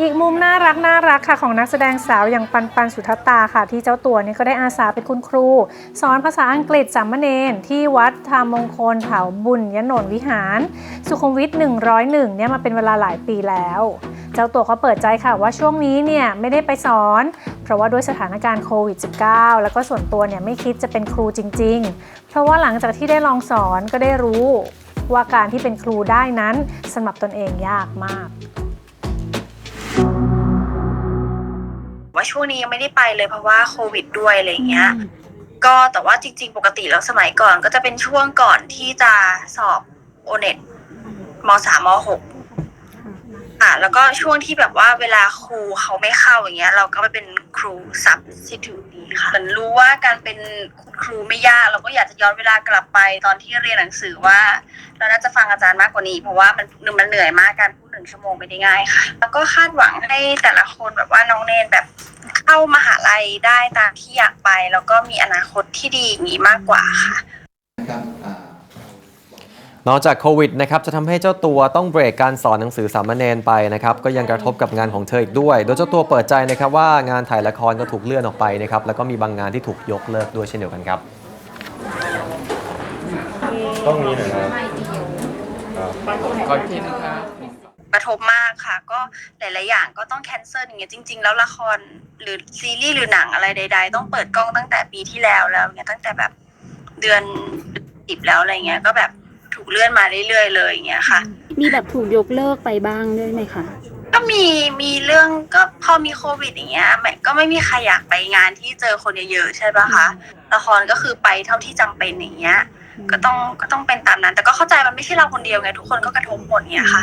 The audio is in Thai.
อีกมุมน่ารักน่ารักค่ะของนักแสดงสาวอย่างปันปันสุทัตตาค่ะ ที่เจ้าตัวนี้ก็ได้อาสาเป็นคุณครู สอนภาษาอังกฤษสามเณรที่วัดธรรมมงคลเถาบุญยโนนวิหาร สุขุมวิท 101 เนี่ยมาเป็นเวลาหลายปีแล้ว เจ้าตัวเขาเปิดใจค่ะว่าช่วงนี้เนี่ยไม่ได้ไปสอน เพราะว่าด้วยสถานการณ์โควิด -19 แล้วก็ส่วนตัวเนี่ยไม่คิดจะเป็นครูจริง ๆ เพราะว่าหลังจากที่ได้ลองสอนก็ได้รู้ว่าการที่เป็นครูได้นั้นสำหรับตนเองยากมาก ว่าช่วงนี้ยังไม่ได้ไปเลยเพราะว่าโควิดด้วยอะไรอย่างเงี้ย ก็แต่ว่าจริง ๆ ปกติแล้วสมัยก่อนก็จะเป็นช่วงก่อนที่จะสอบโอเน็ตมสามมหกอะแล้วก็ช่วงที่แบบว่าเวลาครูเขาไม่เข้าอย่างเงี้ย เราก็ไปเป็นครูซับซิทูดีค่ะเหมือนรู้ว่าการเป็นคุณครูไม่ยาก เราก็อยากจะย้อนเวลากลับไปตอนที่เรียนหนังสือว่า เราน่าจะฟังอาจารย์มากกว่านี้ เพราะว่ามันมันเหนื่อยมากการพูดหนึ่งชั่วโมงไม่ได้ง่ายค่ะ แล้วก็คาดหวังให้แต่ละคนแบบว่าน้องเนนแบบ เข้ามหาลัยได้ตามที่อยากไป แล้วก็มีอนาคตที่ดีอย่างนี้มากกว่าค่ะ นะครับอ่านอกจากโควิดนะครับจะทำให้เจ้าตัวต้องเบรกการสอนหนังสือสามเณรไปนะครับก็ยังกระทบกับงานของเธออีกด้วย โดยเจ้าตัวเปิดใจนะครับว่างานถ่ายละครก็ถูกเลื่อนออกไปนะครับแล้วก็มีบางงานที่ถูกยกเลิกด้วยเช่นเดียวกันครับ ต้องมีหน่อยนะขออีกทีนึงครับ กระทบมากค่ะ ก็หลาย ๆ อย่างก็ต้องแคนเซิลอย่างเงี้ยจริง ๆ แล้วละครหรือซีรีส์หรือหนังอะไรใด ๆ ต้องเปิดกล้องตั้งแต่ปีที่แล้วแล้วเนี่ยตั้งแต่แบบเดือนสิบแล้วอะไรเงี้ย ก็แบบถูกเลื่อนมาเรื่อย ๆ เลยอย่างเงี้ยค่ะ มีแบบถูกยกเลิกไปบ้างด้วยไหมคะก็มีมีเรื่องก็พอมีโควิดอย่างเงี้ยมันก็ไม่มีใครอยากไปงานที่เจอคนเยอะๆใช่ปะคะละครก็คือไปเท่าที่จำเป็นอย่างเงี้ย ก็ต้องก็ต้องเป็นตามนั้น แต่ก็เข้าใจมันไม่ใช่เราคนเดียวไงทุกคนก็กระทบหมดเงี้ยค่ะ